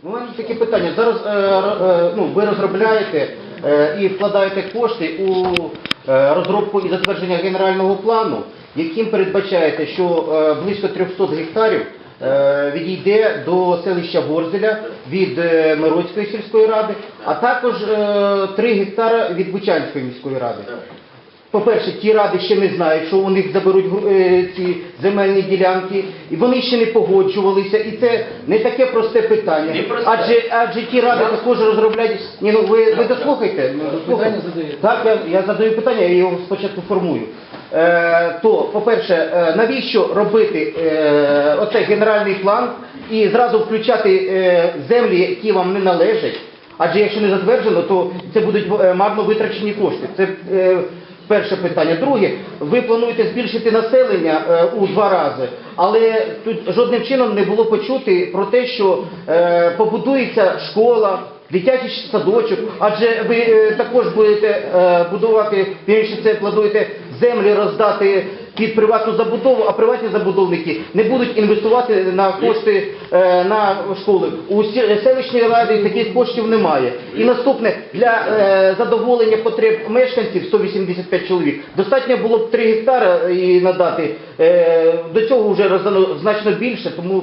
Ну, у мене таке питання. Зараз е, е, ну, ви розробляєте е, і вкладаєте кошти у е, розробку і затвердження генерального плану, яким передбачаєте, що е, близько 300 гектарів е, відійде до селища Ворзеля від е, Мироцької сільської ради, а також е, 3 гектара від Бучанської міської ради. По-перше, ті ради ще не знають, що у них заберуть е, ці земельні ділянки, і вони ще не погоджувалися, і це не таке просте питання. Не просте. Адже, адже ті ради також розробляють. Ні, ну ви, ви дослухайте. ну, дослухайте. Так, я, я задаю питання, я його спочатку формую. Е, то, по-перше, е, навіщо робити е, оцей генеральний план і зразу включати е, землі, які вам не належать? Адже якщо не затверджено, то це будуть е, марно витрачені кошти. Це е, перше питання. Друге, ви плануєте збільшити населення е, у два рази, але тут жодним чином не було почути про те, що е, побудується школа. Дитячий садочок, адже ви е, також будете е, будувати, більше це плануєте землі роздати під приватну забудову, а приватні забудовники не будуть інвестувати на кошти е, на школи. У селищній раді таких коштів немає. І наступне для е, задоволення потреб мешканців 185 чоловік. Достатньо було б 3 гектари і надати. Е, до цього вже роздано значно більше, тому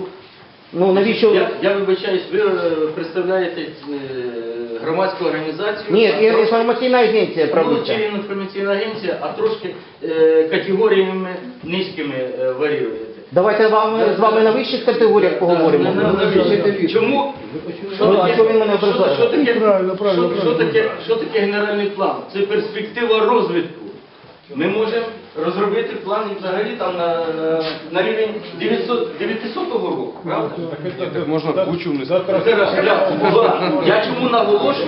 ну навіщо Я, я вибачаюсь, ви е, представляєте е, громадську організацію. ні, а і- інформаційна агенція Ну, правляча. чи інформаційна агенція, а трошки е, категоріями низькими е, варіюєте. Давайте вам з вами на вищих категоріях поговоримо. На- на- на. Чому? Що Ну, а що він мене що- ображає? що таке- Правильно, правильно, що- що правильно. таке- Що таке генеральний план? Це перспектива розвитку. Ми можемо розробити план і взагалі там на, на, на рівень 900, 900 року, правда? Можна кучу внести. Зараз, я, я чому наголошую,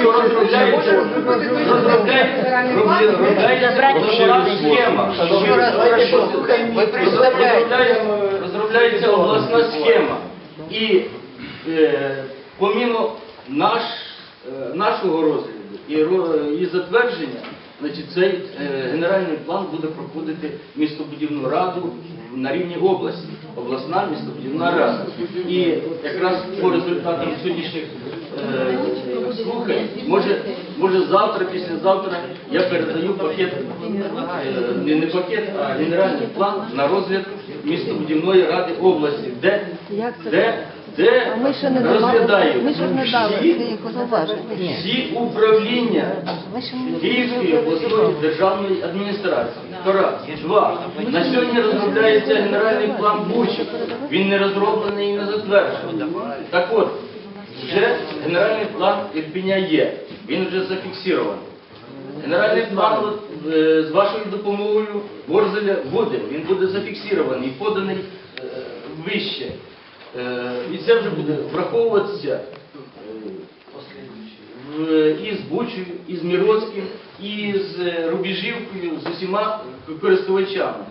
що розробляється, розробляється, схема. Розробляється, розробляється обласна схема. І е, помімо наш, е, нашого розгляду і, і затвердження, значить, цей е, генеральний план буде проходити містобудівну раду на рівні області, обласна містобудівна рада. І якраз по результатам сьогоднішніх е, слухань, може, може завтра, післязавтра я передаю пакет, е, не, не пакет, а генеральний план на розгляд містобудівної ради області, де, де, де ми ще не розглядають ми ще не дали всі, всі управління Київської обласної державної адміністрації. То раз. Два. На сьогодні розробляється генеральний план Бучі. Він не розроблений і не затверджений. Так от, вже генеральний план Ірпіня є. Він вже зафіксований. Генеральний план е, з вашою допомогою Борзеля буде. Він буде зафіксований і поданий е, вище. Е, І це вже буде враховуватися е, і з Бучею, і з Міроцьким, і з Рубіжівкою, з усіма користувачами.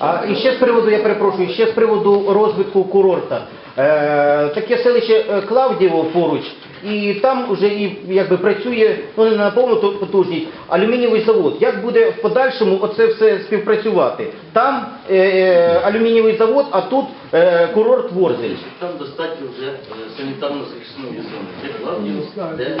А і ще з приводу, я перепрошую, ще з приводу розвитку курорта. Е, таке селище е, Клавдіво поруч, і там вже і якби працює ну не на повну ту- потужність алюмінієвий завод. Як буде в подальшому оце все співпрацювати? Там е, е, алюмінієвий завод, а тут е, курорт Ворзель. Там достатньо вже е, санітарно-захисної зони. Де Клавдіус, де